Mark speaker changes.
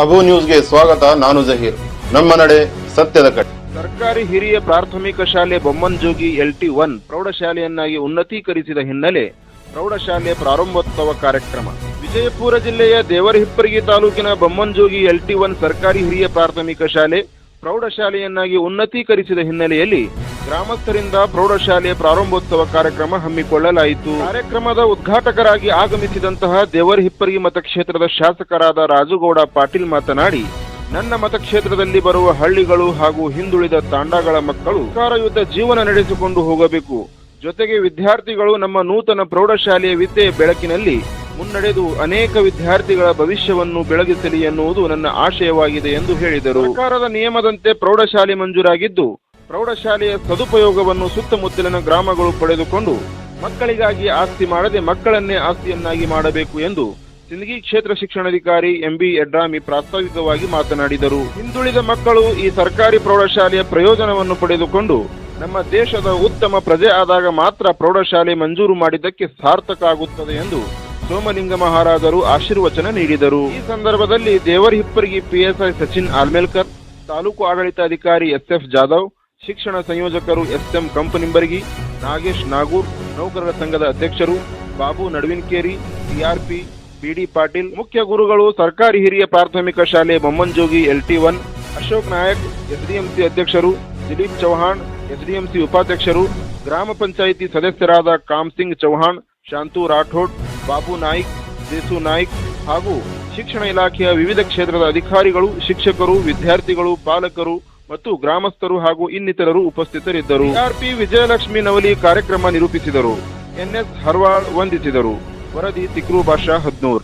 Speaker 1: ಅಬು ನ್ಯೂಸ್ಗೆ ಸ್ವಾಗತ, ನಾನು ಜಹೀರ್. ನಮ್ಮ ನಡೆ ಸತ್ಯದ ಕಡೆ.
Speaker 2: ಸರ್ಕಾರಿ ಹಿರಿಯ ಪ್ರಾಥಮಿಕ ಶಾಲೆ ಬೊಮ್ಮನ್ಜೋಗಿ ಎಲ್ಟಿ ಒನ್ ಪ್ರೌಢಶಾಲೆಯನ್ನಾಗಿ ಉನ್ನತೀಕರಿಸಿದ ಹಿನ್ನೆಲೆ ಪ್ರೌಢಶಾಲೆ ಪ್ರಾರಂಭೋತ್ಸವ ಕಾರ್ಯಕ್ರಮ. ವಿಜಯಪುರ ಜಿಲ್ಲೆಯ ದೇವರಹಿಪ್ಪರಗಿ ತಾಲೂಕಿನ ಬೊಮ್ಮನ್ಜೋಗಿ ಎಲ್ಟಿ ಒನ್ ಸರ್ಕಾರಿ ಹಿರಿಯ ಪ್ರಾಥಮಿಕ ಶಾಲೆ ಪ್ರೌಢಶಾಲೆಯನ್ನಾಗಿ ಉನ್ನತೀಕರಿಸಿದ ಹಿನ್ನೆಲೆಯಲ್ಲಿ ಗ್ರಾಮಸ್ಥರಿಂದ ಪ್ರೌಢಶಾಲೆ ಪ್ರಾರಂಭೋತ್ಸವ ಕಾರ್ಯಕ್ರಮ ಹಮ್ಮಿಕೊಳ್ಳಲಾಯಿತು. ಕಾರ್ಯಕ್ರಮದ ಉದ್ಘಾಟಕರಾಗಿ ಆಗಮಿಸಿದಂತಹ ದೇವರಹಿಪ್ಪರಗಿ ಮತಕ್ಷೇತ್ರದ ಶಾಸಕರಾದ ರಾಜುಗೌಡ ಪಾಟೀಲ್ ಮಾತನಾಡಿ, ನನ್ನ ಮತಕ್ಷೇತ್ರದಲ್ಲಿ ಬರುವ ಹಳ್ಳಿಗಳು ಹಾಗೂ ಹಿಂದುಳಿದ ತಾಂಡಗಳ ಮಕ್ಕಳು ಸರ್ಕಾರಯುತ ಜೀವನ ನಡೆಸಿಕೊಂಡು ಹೋಗಬೇಕು. ಜೊತೆಗೆ ವಿದ್ಯಾರ್ಥಿಗಳು ನಮ್ಮ ನೂತನ ಪ್ರೌಢಶಾಲೆಯ ವಿದ್ಯೆ ಬೆಳಕಿನಲ್ಲಿ ಮುನ್ನಡೆದು ಅನೇಕ ವಿದ್ಯಾರ್ಥಿಗಳ ಭವಿಷ್ಯವನ್ನು ಬೆಳಗಿಸಲಿ ಎನ್ನುವುದು ನನ್ನ ಆಶಯವಾಗಿದೆ ಎಂದು ಹೇಳಿದರು. ಸರ್ಕಾರದ ನಿಯಮದಂತೆ ಪ್ರೌಢಶಾಲೆ ಮಂಜೂರಾಗಿದ್ದು ಪ್ರೌಢಶಾಲೆಯ ಸದುಪಯೋಗವನ್ನು ಸುತ್ತಮುತ್ತಲಿನ ಗ್ರಾಮಗಳು ಪಡೆದುಕೊಂಡು ಮಕ್ಕಳಿಗಾಗಿ ಆಸ್ತಿ ಮಾಡದೆ ಮಕ್ಕಳನ್ನೇ ಆಸ್ತಿಯನ್ನಾಗಿ ಮಾಡಬೇಕು ಎಂದು ಸಿಂದಗಿ ಕ್ಷೇತ್ರ ಶಿಕ್ಷಣಾಧಿಕಾರಿ ಎಂಬಿ ಯಡ್ರಾಮಿ ಪ್ರಾಸ್ತಾವಿಕವಾಗಿ ಮಾತನಾಡಿದರು. ಹಿಂದುಳಿದ ಮಕ್ಕಳು ಈ ಸರ್ಕಾರಿ ಪ್ರೌಢಶಾಲೆಯ ಪ್ರಯೋಜನವನ್ನು ಪಡೆದುಕೊಂಡು ನಮ್ಮ ದೇಶದ ಉತ್ತಮ ಪ್ರಜೆ ಆದಾಗ ಮಾತ್ರ ಪ್ರೌಢಶಾಲೆ ಮಂಜೂರು ಮಾಡಿದ್ದಕ್ಕೆ ಸಾರ್ಥಕ ಆಗುತ್ತದೆ ಎಂದು ಸೋಮಲಿಂಗ ಮಹಾರಾಜರು ಆಶೀರ್ವಚನ ನೀಡಿದರು. ಈ ಸಂದರ್ಭದಲ್ಲಿ ದೇವರಹಿಪ್ಪರಿಗೆ ಪಿಎಸ್ಐ ಸಚಿನ್ ಆಲ್ಮೇಲ್ಕರ್, ತಾಲೂಕು ಆಡಳಿತಾಧಿಕಾರಿ ಎಸ್ಎಫ್ ಜಾಧವ್ ಶಿಕ್ಷಣ ಸಂಯೋಜಕರು ಎಸ್ಎಂ ಕಂಪನಿಂಬರ್ಗಿ ನಾಗೇಶ್ ನಾಗೂರ್, ನೌಕರರ ಸಂಘದ ಅಧ್ಯಕ್ಷರು ಬಾಬು ನಡುವಿನ್ಕೇರಿ ಸಿಆರ್ಪಿ ಬಿಡಿ ಪಾಟೀಲ್, ಮುಖ್ಯ ಗುರುಗಳು ಸರ್ಕಾರಿ ಹಿರಿಯ ಪ್ರಾಥಮಿಕ ಶಾಲೆ Bommanjogi LT one Ashok Nayak, SDMC ಅಧ್ಯಕ್ಷರು ದಿಲೀಪ್ ಚೌಹಾಣ್, ಎಸ್ಡಿಎಂಸಿ ಉಪಾಧ್ಯಕ್ಷರು ಗ್ರಾಮ ಪಂಚಾಯಿತಿ ಸದಸ್ಯರಾದ ಕಾಮ್ಸಿಂಗ್ ಚೌಹಾಣ್, ಶಾಂತು ರಾಠೋಡ್, ಬಾಬು ನಾಯ್ಕ್ ದೇಸು ನಾಯ್ಕ್ ಹಾಗೂ ಶಿಕ್ಷಣ ಇಲಾಖೆಯ ವಿವಿಧ ಕ್ಷೇತ್ರದ ಅಧಿಕಾರಿಗಳು, ಶಿಕ್ಷಕರು, ವಿದ್ಯಾರ್ಥಿಗಳು, ಪಾಲಕರು ಮತ್ತು ಗ್ರಾಮಸ್ಥರು ಹಾಗೂ ಇನ್ನಿತರರು ಉಪಸ್ಥಿತರಿದ್ದರು. ಆರ್ಪಿ ವಿಜಯಲಕ್ಷ್ಮಿ ನವಲಿ ಕಾರ್ಯಕ್ರಮ ನಿರೂಪಿಸಿದರು. ಎನ್ಎಸ್ ಹರ್ವಾಳ್ ವಂದಿಸಿದರು. ವರದಿ ತಿಕ್ರು ಭಾಷಾ ಹದ್ನೂರ್.